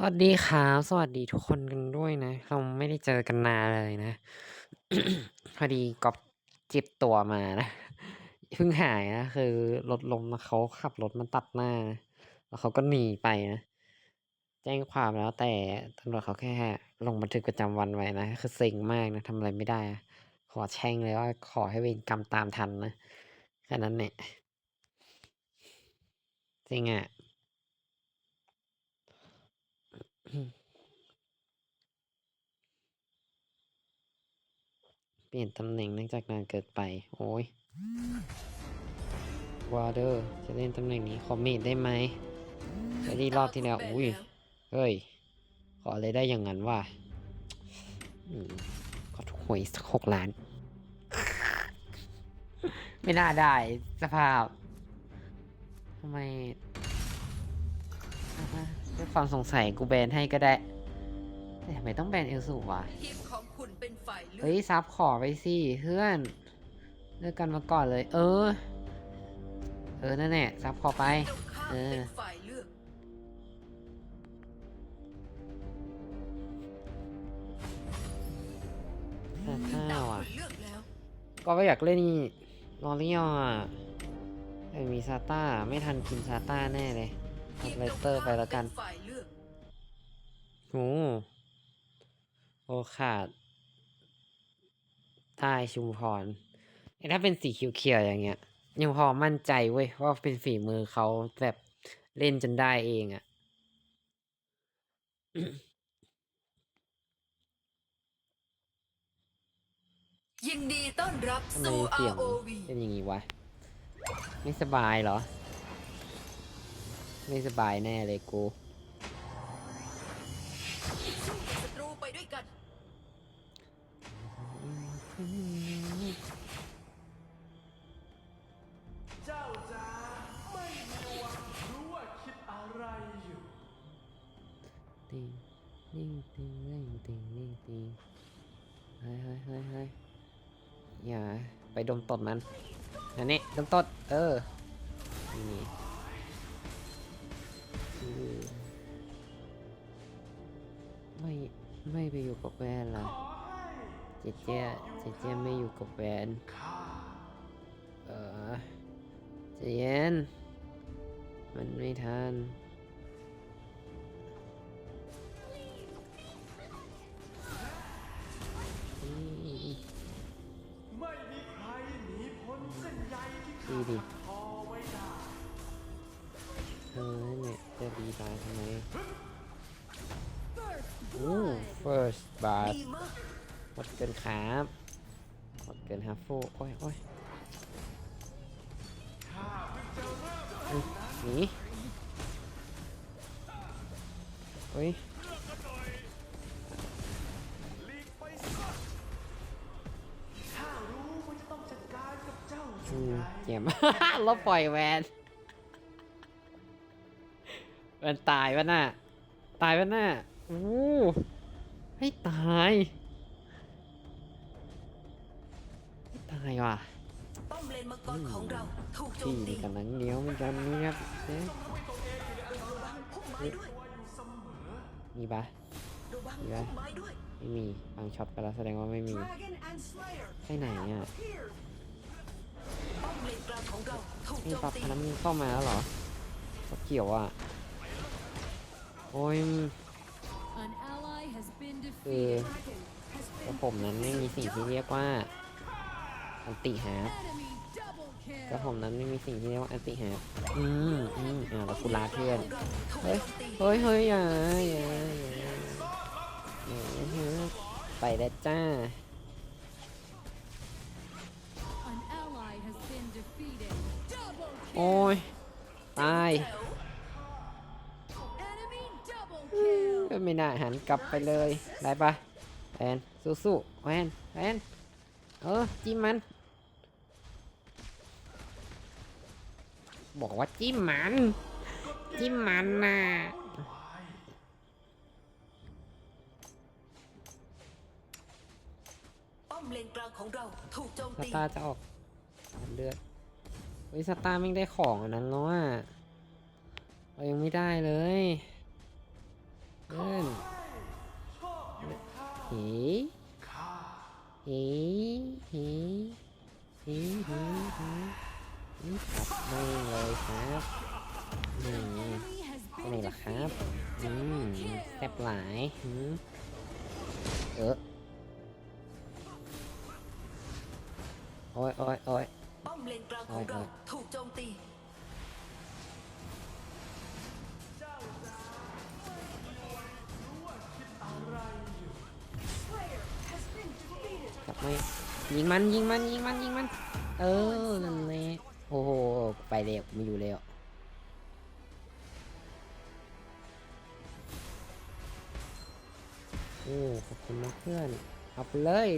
สวัสดีครับ สวัสดีทุกคนกันด้วยนะ เราไม่ได้เจอกันนานเลยนะ พอดีก๊อฟเจ็บตัวมานะ เพิ่งหายนะ คือรถล้มแล้วเขาขับรถมาตัดหน้า แล้วเขาก็หนีไปนะ แจ้งความแล้วแต่ตำรวจเขาแค่ลงบันทึกประจำวันไว้นะ คือเซ็งมากนะทำอะไรไม่ได้อะขอแช่งเลยว่าขอให้เวรกรรมตามทันนะ แค่นั้นแหละจริงอะ เปลี่ยนตำแหน่งเนื่องจากนานเกินไป โอ้ยวอเดอร์จะเล่นตำแหน่งนี้ขอเมดได้ไหมไปที่รอบที่แล้ว อุ้ย เฮ้ย ขออะไรได้อย่างนั้นว่ะอืมขอถูกหวยสักหกล้าน ไม่น่าได้สภาพทำไมอะฮะ ด้วยความสงสัยกูแบนให้ก็ได้แต่ทำไมต้องแบนเอลสูวะทีมของคุณเป็นฝ่ายเลืเฮ้ยอกซับขอไปสิเพื่อนเลิกกันมาก่อนเลย เออ เออนั่นแหละซับขอไปตรงข้ามเออ เป็นฝ่ายเลือกแต่ข้าวอะ คุณเลือกแล้ว ก็ไม่อยากเล่นลอรียอะแต่มีซาต้าไม่ทันกินซาต้าแน่เลยทีเอามเลตรงเตอร์ข้ามไปแล้วกันเป็นฝ่ายเลือกโอ้โอขาดใต้ชุมพรไอ้ถ้าเป็นสีเขียวๆอย่างเงี้ย ยังพอมั่นใจเว้ยว่าเป็นฝีมือเขาแบบเล่นจนได้เองอะยินดีต้อนรับทำไมสู่เสียง ROV เป็นอย่างงี้วะ ไม่สบายเหรอ ไม่สบายแน่เลยกูศัตรูไปด้วยกัน เจ้าจ๋าไม่มีวันรู้ว่าคิดอะไรอยู่ ติงติงติงติงติงติงติงเฮ้ยเฮ้ยเฮ้ยเฮ้ยอย่าไปดมตดมันอันนี้ดมตดเออนี่อือ ไม่ไม่ไปอยู่กับแวนล่ะขอให้เจเจเจเจไม่อยู่กับแวนข้าเออใจเย็นมันไม่ทันนี่ไม่มีใครหนีพ้นเส้นใยที่ดีข้าดิ เนี่ยจะดีตายทำไมโอ้ first bad ดีมากหมดเกินครับหมดเกินฮาฟูโอ้ยโอ้ยข้าเพิ่งจะเริ่มอุ๊ยหนีเฮ้ยหลีกไปซะข้ารู้ว่าจะต้องจัดการกับเจ้าอืยังมไงเจ็บแล้วปล่อยแวน แวนตายวะน่ะตายวะน่ะโอ้ให้ตายให้ตายว่ะป้อมเลนมังกรของเราถูกโจพี่มตีกันหนังเหนียวเหมือนกันนี่ครับเอ๊ะระวังพุ่มไม้ด้วยมีปะ ระวังมีไหมพุ่มไม้ด้วย ไม่มีบางช็อตไปแล้วแสดงว่าไม่มี Dragon and Slayer ไปไหนอะ here ป้อมเลนกลางของเราถูกนี่โจมปับตีอันนั้นมันเข้ามาแล้วเหรอปับเกี่ยวอะ โอ้ย An ally has been คือ defeated. กระผมนั้นไม่มีสิ่งที่เรียกว่าอันติฮาร์ Enemy double กระ kill. ผมนั้นไม่มีสิ่งที่เรียกว่าอันติฮาร์อืมอืมอ่าแล้วกูลาเพื่อนถูกเฮ้ยโจมตีเฮ้ยเฮ้ยอย่าอย่าอย่าอย่าไปแล้วจ้า An ally has been defeated. Double โอ้ยตาย ไม่น่าหันกลับไปเลยได้ปะแอนสู้ๆแอนแอนเออจิ้มมัน บอกว่าจิ้มมัน จิ้มมันน่ะป้อมเลนกลางของเราถูกโจมสตีตาร์จะออกสามเลือดเฮ้ยสตาร์ไม่งได้ของอันนั้นแล้วอะเรายังไม่ได้เลย นั่นเฮ้เฮ้เฮ้เฮ้เฮ้เฮ้นี่ขับไม่เลยครับนี่อะไรล่ะครับอืมแซ่บหลายอืมเออโอ้ยโอ้ยโอ้ยป้อมเลนกลางของเราถูกโจมตี ไม่ยิงมันยิงมันยิงมันยิงมัน เออนั่นแหละโอ้โหไปเร็วไม่อยู่แล้วโอ้ขอบคุณนะเพื่อนเอาไปเลย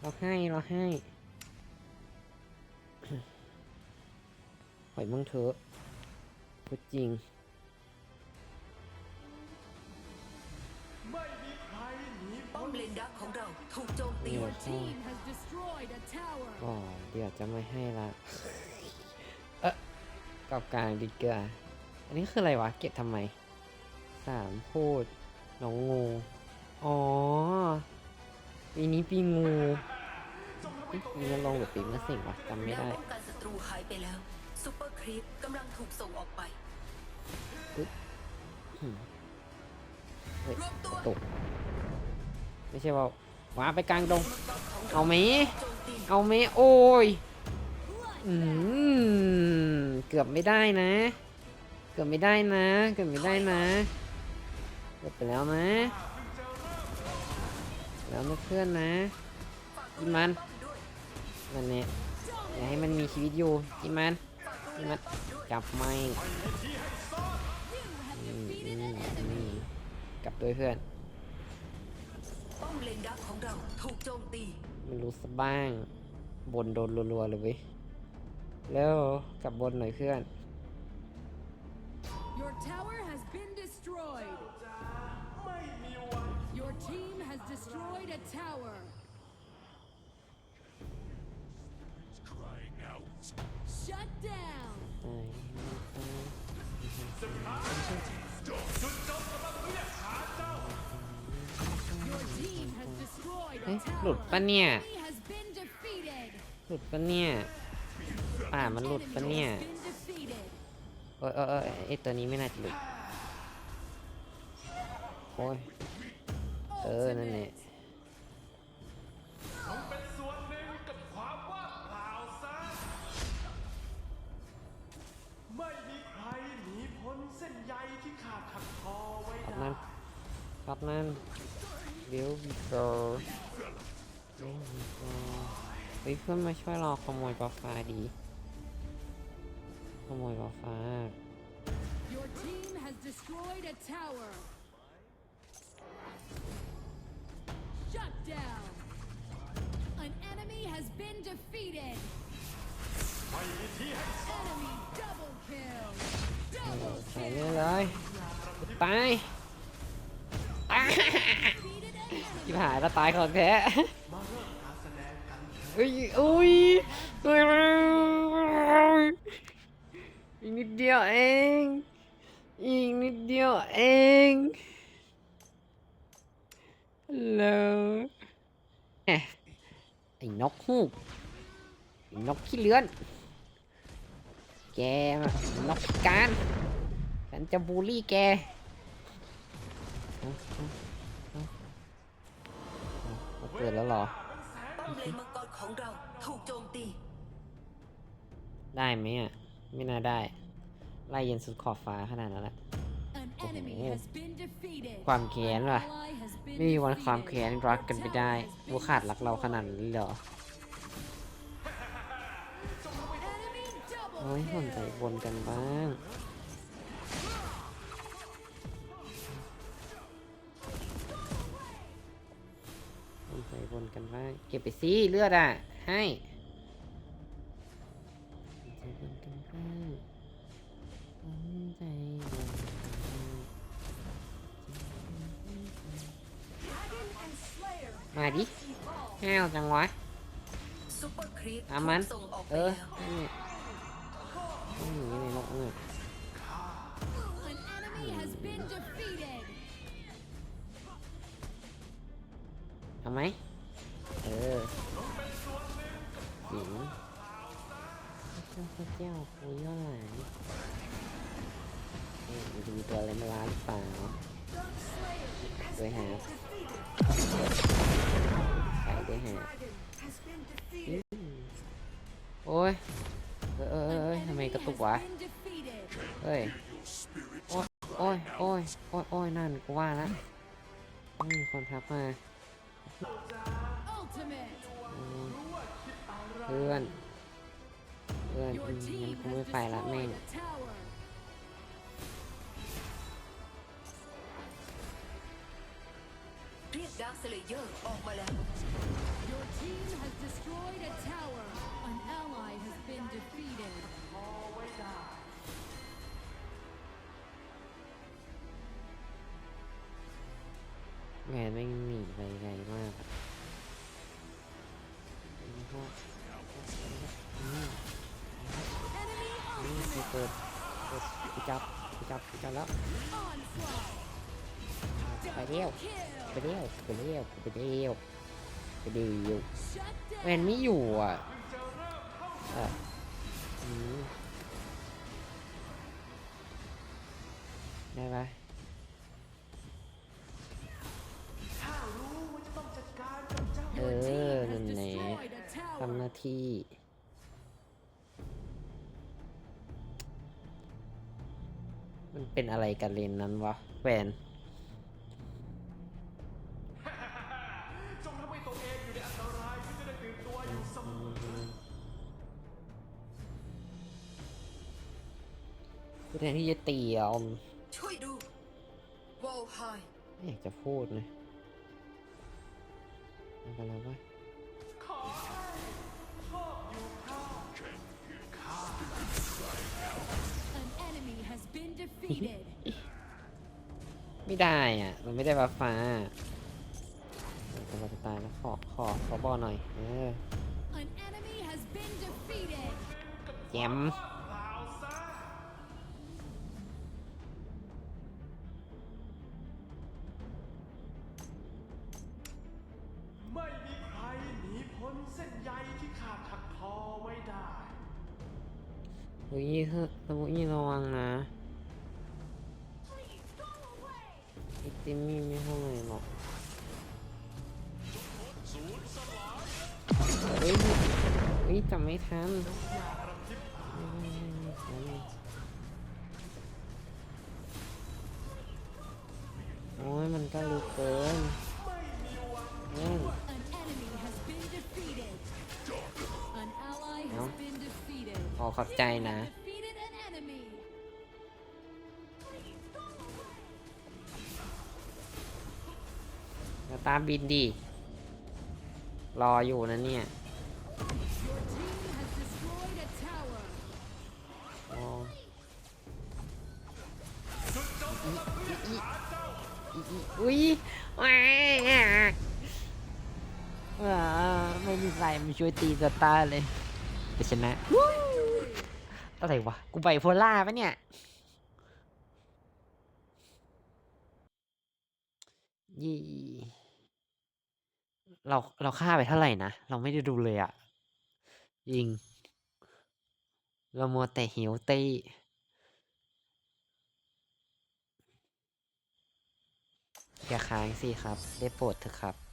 เราให้เราให้ปล่อยมึงเถอะพูดจริง ป้อมเลนดักของเราถูกโจมตีนี่ Your team has destroyed a tower. อ๋อเดี๋ยวจะไม่ให้ละ เอะกอบกลางดีเกว่าอันนี้คืออะไรวะ เก็บทำไม สามพูดน้องงู อ๋อ ปีนี้ปีงูเอ๊ะปีนี้ลงหรือปีมะเสิงวะจำไม่แนวได้ ป้องกันศัตรูหายไปแล้วซูเปอร์ครีปกำลังถูกส่งออกไปอืมเฮ้ยรวมตัว ตก ไม่ใช่ว่าว้าไปกลางดง เอาไหมเอาไหมโอ้ยอืมเกือบไม่ได้นะ เกือบไม่ได้นะ เกือบไม่ได้นะเกือบไปแล้วนะ แล้วนะเพื่อนนะกินมันมันเนี่ยอย่าให้มันมีชีวิตอยู่กินมันกินมันจับไม่อืมอืมอืมกลับด้วยเพื่อน ป้อมเลนดักของเราถูกโจมตีมันรู้สบ้าง บนโดนรัวๆเลยเว้ยแล้วกลับบนหน่อยเพื่อน Your tower has been destroyed. ไม่มีวัน Your team has destroyed a tower. Shut down. เฮ้ยหลุดปะเนี่ย หลุดปะเนี่ยป่ามันหลุดปะเนี่ย has been defeated. โอ้ยโอ้ยโอ้ยไอตัวนี้ไม่น่าจะหลุดโอ้ยเออ นั่นแหละจงเป็นส่วนหนึ่งความว่างเปล่าซะไม่มีใครหนีพ้นเส้นใยที่ขาดขัดคอไว้ครับได้นั่นครับนั่น เดี๋ยวบีเกอร์เฮ้ยเพื่อนมาช่วยเราขโมยกาแฟดี ขโมยกาแฟ Your team has destroyed a tower. Shut down. An enemy has been defeated. Enemy double kill. Double ใส่ kill. เลยเลยตาย หายแล้วตายของแท้อุ้ยอุ้ยอีกนิดเดียวเอง อีกนิดเดียวเองฮัลโหลไอ้นกฮูกนกขี้เลื้อน แกนกการ ฉันจะบูลลี่แก เอาเอาเปิดแล้วเหรอ ป้อมเลนมังกรของเราถูกโจมตี ได้ไหมอะ ไม่น่าได้ ไล่เย็นสุดขอบฟ้าขนาดนั้นแหละ An enemy has been defeated. ความแค้นว่ะ Ally has been ไม่มีวันความ defeated. แค้นรักกันไปได้ว่าขาดรักเราขนาดนี้เหรอ Enemy double เฮ้ยสนใจ kill. บนกันบ้าง ใจบนกันบ้าเก็บไปสิเลือดอะ ให้สนใจบนกันบ้างสนใจบนมาดิห้าวจังวะอามัน เออนี่ต้องหนีในนกเงือก เอาไหมเออหินพระเจ้าเจ้าคุยว่าหลนเอ๊ะจะมีตัวอะไรมาล้าหรือเปล่าด้วยฮะใส่ด้วยฮะโอ้ยเอ้ยเอ้ยเอ้ยทำไมกระตุกวะเฮ้ยโอ้ยโอ้ยโอ้ยโอ้ยโอ้ยนั่นกูว่าล้วมีคนทักมา เพื่อน เพื่อน Your อืมงั้น team กูไม่ has ไปละแม่ง destroyed a tower. เรียกดาร์คสเลเยอร์ออกมาแล้ว Your team has destroyed a tower. An ally has been defeated. แมนไม่หนีไปไกลมากนี่คือเปิดเปิดปจับปจับปจับแล้วไปเดียวไปเดียวไปเดียวไปเดียวไปเดียวแมนไม่อยู่อะได้ไหม อ Your อ team นั่ has นแหละ destroyed a ทำห tower. น้าที่ มันเป็นอะไรกันเลนนั้นวะแวนจงทำให้ตัวเองอยู่ในอันตรายที่จะได้ตื่นตัวอยู่เสมอคือแทนที่จะตีอะอมช่วยดูวอลไฮไม่อยากจะพูดเลยอะไร กันแล้ววะขอให้ชอบอยู่ข้าง An enemy has been defeated. ไม่ได้อะ มันไม่ได้บัฟฟ้าแต่เราจะตายแล้วขอขอขอบอหน่อย เออ An enemy has been defeated. แย้ม เส้นใยที่ขาดถักทอไว้ได้เฮ้ยเฮ้ยสมุยี่ระวังนะไอติมมี่ไม่เท่าไหร่หรอกเฮ้ยเฮ้ยจำไม่ทันไม่ไม่ไม่ทันโอ้ยมันก็ลึกเกิน ขอบใจนะ ตามบินดี รออยู่นะเนี่ยอุ้ยว้าวไม่มีใครมาช่วยตีสตาร์เลยจะชนะ อะไรวะ กูไบโพล่าปะเนี่ย ยี่ เรา เราฆ่าไปเท่าไหร่นะ เราไม่ได้ดูเลยอะยิง เรามัวแต่หิวตีอย่าค้างสิครับ ได้โปรดเถอะครับ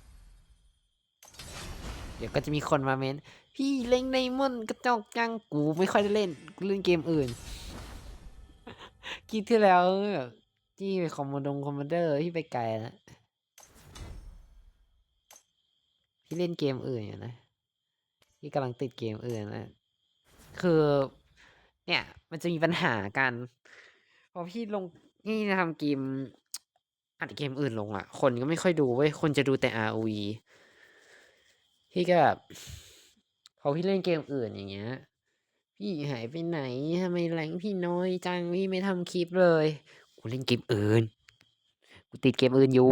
เดี๋ยวก็จะมีคนมาเม้น พี่เล่นในมอนกระจอกจังกูไม่ค่อยได้เล่นกูเล่นเกมอื่นคิดที่แล้วแบบที่ไปคอมโมดงคอมมานเดอร์ที่ไปไกลแล้วพี่เล่นเกมอื่นอยู่นะพี่กำลังติดเกมอื่นนะ คือ เนี่ย มันจะมีปัญหากัน พอพี่ลงนี่ทำเกมอัดเกมอื่นลงอะ คนก็ไม่ค่อยดูเว้ย คนจะดูแต่ ROV พี่ก็แบบพอพี่เล่นเกมอื่นอย่างเงี้ย พี่หายไปไหนทำไมแรงพี่น้อยจังพี่ไม่ทำคลิปเลยกูเล่นเกมอื่นกูติดเกมอื่นอยู่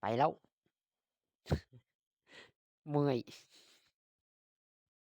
ไปแล้ว เมื่อย